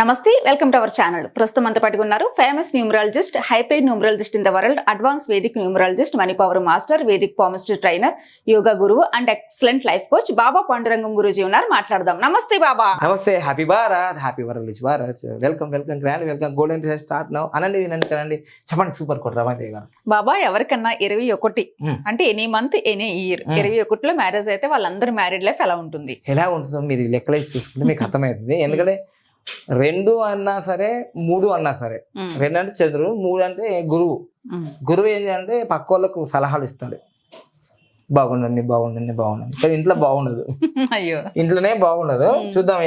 నమస్తే welcome to our channel. ప్రస్తుతం అంతా పట్టుకున్నారు famous numerologist high paid numerologist in the world advance vedic numerologist money power master vedic palmistry trainer yoga గురువు and excellent life coach Baba Pandurangam Guruji ఉన్నారు. మాట్లాడదాం. Namaste Baba. Namaste happy Bharat happy world Bharat welcome welcome grand welcome golden start now అనండి వినండి కనండి. చెప్పండి super కొట్టు రమాదేవి గారు. బాబా ఎవరికన్నా ఇరవై ఒకటి Hmm. అంటే any month any year Hmm. ఇరవై ఒకటిలో మ్యారేజ్ అయితే వాళ్ళందరి మ్యారీడ్ లైఫ్ ఎలా ఉంటుంది? ఎలా ఉంటుందో మీరు లెక్కలేసి చూసుకుంటే మీకు అర్థమవుతుంది. ఎందుకంటే రెండు అన్నా సరే మూడు అన్నా సరే. రెండు అంటే చంద్రుడు మూడు అంటే గురువు. గురువు ఏంటి అంటే పక్క వాళ్ళకు సలహాలు ఇస్తాడు. బాగుండండి బాగుండండి బాగుండండి. కానీ ఇంట్లో బాగుండదు. అయ్యో. ఇంట్లోనే బాగుండదు. చూద్దాం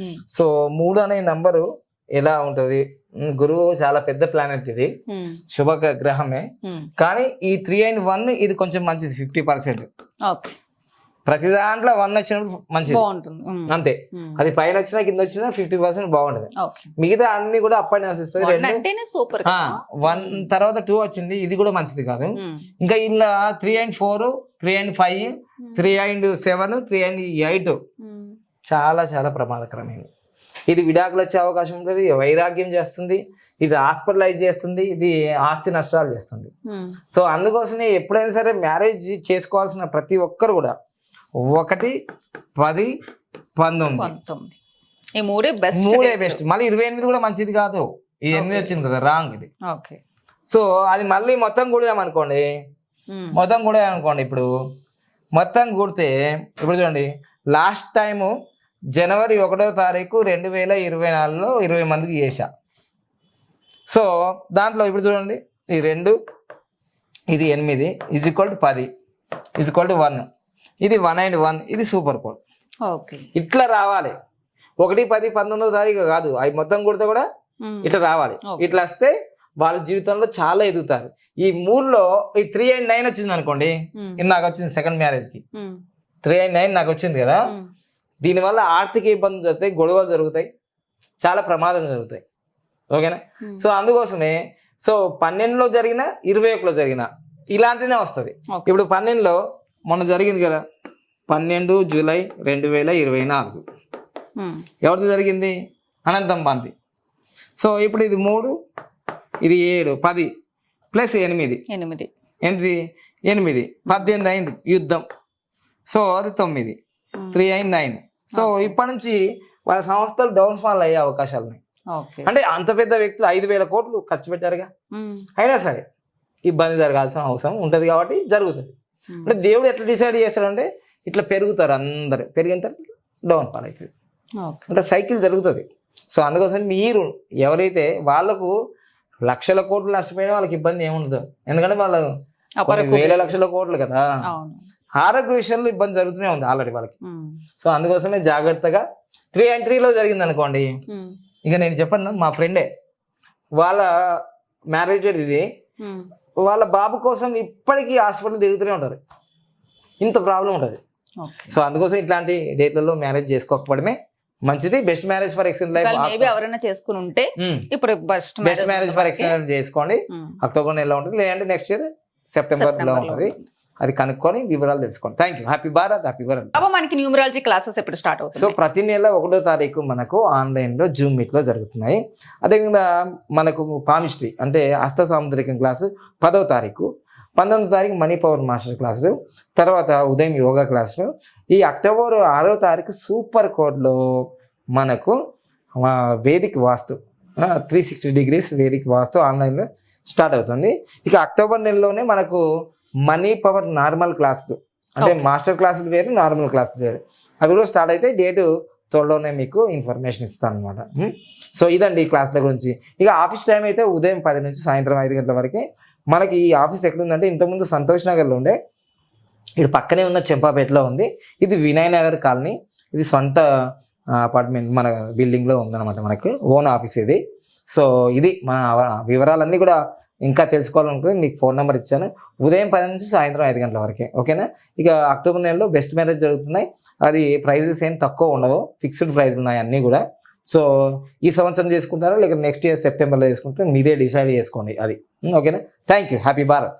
Hmm. సో మూడు అనే నంబరు ఎలా ఉంటది? గురువు చాలా పెద్ద ప్లానెట్ ఇది. శుభ గ్రహమే. కానీ ఈ త్రీ అండ్ వన్ ఇది కొంచెం మంచిది ఫిఫ్టీ పర్సెంట్. ప్రతి దాంట్లో వన్ వచ్చినప్పుడు మంచిది. బాగుంటుంది. Hmm. అంతే. అది పైన వచ్చినా కింద వచ్చినా ఫిఫ్టీ పర్సెంట్ బాగుంటది. మిగతా అన్ని కూడా అప్పటి వస్తుంది సూపర్ వన్ తర్వాత టూ వచ్చింది. ఇది కూడా మంచిది కాదు. ఇంకా ఇలా three and four three and five three and seven three and eight చాలా చాలా ప్రమాదకరమైనది. ఇది విడాకులు వచ్చే అవకాశం ఉంటుంది. వైరాగ్యం చేస్తుంది. ఇది హాస్పిటలైజ్ చేస్తుంది. ఇది ఆస్తి నష్టాలు చేస్తుంది. సో అందుకోసమే ఎప్పుడైనా సరే మ్యారేజ్ చేసుకోవాల్సిన ప్రతి ఒక్కరు కూడా ఒకటి పది పంతొమ్మిది. ఈ మూడే బెస్ట్ మూడే బెస్ట్ మళ్ళీ ఇరవై ఎనిమిది కూడా మంచిది కాదు. ఈ ఎనిమిది వచ్చింది కదా రాంగ్ ఇది. ఓకే. సో అది మళ్ళీ మొత్తం కూడామనుకోండి మొత్తం కూడా అనుకోండి ఇప్పుడు. మొత్తం కూడితే ఇప్పుడు చూడండి. లాస్ట్ టైము జనవరి ఒకటో తారీఖు రెండు వేల ఇరవై నాలుగులో ఇరవై మందికి చేశా. సో దాంట్లో ఇప్పుడు చూడండి. ఈ రెండు ఇది ఎనిమిది ఇజ్ ఈక్వల్ టు పది ఇజ్ ఈక్వల్ టు వన్ ఇది వన్ అండ్ వన్ ఇది సూపర్ కోడ్ ఓకే. ఇట్లా రావాలి. ఒకటి పది పంతొమ్మిదో తారీఖు కాదు. అవి మొత్తం కొడితే కూడా ఇట్లా రావాలి. ఇట్లా వస్తే వాళ్ళ జీవితంలో చాలా ఎదుగుతారు. ఈ మూడులో ఈ త్రీ అండ్ నైన్ వచ్చింది అనుకోండి. ఇది నాకు వచ్చింది సెకండ్ మ్యారేజ్కి. త్రీ అండ్ నైన్ నాకు వచ్చింది కదా. దీనివల్ల ఆర్థిక ఇబ్బందులు జరుగుతాయి గొడవలు జరుగుతాయి. చాలా ప్రమాదం జరుగుతాయి. ఓకేనా? సో అందుకోసమే సో పన్నెండులో జరిగిన ఇరవై ఒకటిలో జరిగిన ఇలాంటినే వస్తుంది. ఇప్పుడు పన్నెండులో మొన్న జరిగింది కదా పన్నెండు జూలై రెండు వేల ఇరవై నాలుగు. ఎవరిది జరిగింది? అనంతం బాంతి సో ఇప్పుడు ఇది మూడు ఇది ఏడు పది ప్లస్ ఎనిమిది. ఎనిమిది. ఎనిమిది ఎనిమిది. పద్దెనిమిది అయింది యుద్ధం. సో అది తొమ్మిది. త్రీ అయింది నైన్. సో ఇప్పటి నుంచి వాళ్ళ సంస్థలు డౌన్ ఫాల్ అయ్యే అవకాశాలు ఉన్నాయి. అంటే అంత పెద్ద వ్యక్తులు ఐదు వేల కోట్లు ఖర్చు పెట్టారుగా. అయినా సరే ఇబ్బంది జరగాల్సిన అవసరం ఉంటుంది కాబట్టి జరుగుతుంది. అంటే దేవుడు ఎట్లా డిసైడ్ చేస్తాడంటే ఇట్లా పెరుగుతారు అందరు. పెరిగిన తర్వాత డౌన్ ఫాల్ అవుతుంది అంటే సైకిల్ జరుగుతుంది. సో అందుకోసం మీరు ఎవరైతే వాళ్ళకు లక్షల కోట్లు నష్టపోయినా వాళ్ళకి ఇబ్బంది ఏముండదు ఎందుకంటే వాళ్ళు వేల లక్షల కోట్లు కదా. ఆరోగ్య విషయంలో ఇబ్బంది జరుగుతూనే ఉంది ఆల్రెడీ వాళ్ళకి. సో అందుకోసమే జాగ్రత్తగా త్రీ అండ్ త్రీలో జరిగింది అనుకోండి. ఇక నేను చెప్పను మా ఫ్రెండే వాళ్ళ మ్యారేజ్ ఇది వాళ్ళ బాబు కోసం ఇప్పటికీ హాస్పిటల్ తిరుగుతూనే ఉంటారు. ఇంత ప్రాబ్లం ఉంటుంది సో అందుకోసం ఇట్లాంటి డేట్లలో మ్యారేజ్ చేసుకోకపోవడమే మంచిది. Best marriage for extend life ఎవరైనా చేసుకుని ఉంటే ఇప్పుడు best best marriage for extend చేసుకోండి. అక్టోబర్ నెలలో ఉంటుంది. లేదంటే నెక్స్ట్ ఇయర్ సెప్టెంబర్లో ఉంటుంది. అది కనుక్కొని వివరాలు తెలుసుకోండి thank you happy Bharat happy Bharat మనకి న్యూమరాలజీ క్లాసెస్ ఎప్పుడు స్టార్ట్ సో అవుతుంది ప్రతి నెల ఒకటో తారీఖు మనకు ఆన్లైన్లో జూమ్ మీట్లో జరుగుతున్నాయి. అదేవిధంగా మనకు పామిస్ట్రీ అంటే హస్త సాముద్రికం క్లాసు పదవ తారీఖు పంతొమ్మిదో తారీఖు మనీ పవర్ మాస్టర్ క్లాసులు తర్వాత ఉదయం యోగా క్లాసులు ఈ అక్టోబర్ ఆరో తారీఖు సూపర్ కోడ్లో మనకు vedic vastu three sixty degrees vedic vastu ఆన్లైన్లో స్టార్ట్ అవుతుంది. ఇక అక్టోబర్ నెలలోనే మనకు మనీ పవర్ నార్మల్ క్లాసులు అంటే. మాస్టర్ క్లాసులు వేరు నార్మల్ క్లాసులు వేరు. అవి కూడా స్టార్ట్ అయితే డేటు త్వరలోనే మీకు ఇన్ఫర్మేషన్ ఇస్తాను అనమాట సో ఇదండి ఈ క్లాసుల గురించి. ఇక ఆఫీస్ టైం అయితే ఉదయం పది నుంచి సాయంత్రం ఐదు గంటల వరకే. మనకి ఈ ఆఫీస్ ఎక్కడుందంటే ఇంతకుముందు సంతోష్ నగర్లో ఉండే. ఇది పక్కనే ఉన్న చెంపాపేటలో ఉంది. ఇది వినయ్ నగర్ కాలనీ. ఇది సొంత అపార్ట్మెంట్ మన బిల్డింగ్లో ఉందన్నమాట మనకు. ఓన్ ఆఫీస్ ఇది. సో ఇది మన వివరాలన్నీ కూడా ఇంకా తెలుసుకోవాలనుకుంటే మీకు ఫోన్ నెంబర్ ఇచ్చాను. ఉదయం పది నుంచి సాయంత్రం ఐదు గంటల వరకే. ఓకేనా? ఇక అక్టోబర్ నెలలో బెస్ట్ మ్యారేజ్ జరుగుతున్నాయి. అది ప్రైజెస్ ఏం తక్కువ ఉండవు. ఫిక్స్డ్ ప్రైస్ ఉన్నాయి అన్నీ కూడా. సో ఈ సంవత్సరం చేసుకుంటారా? లేక నెక్స్ట్ ఇయర్ సెప్టెంబర్లో చేసుకుంటే మీరే డిసైడ్ చేసుకోండి అది. ఓకేనా? Thank you happy Bharat.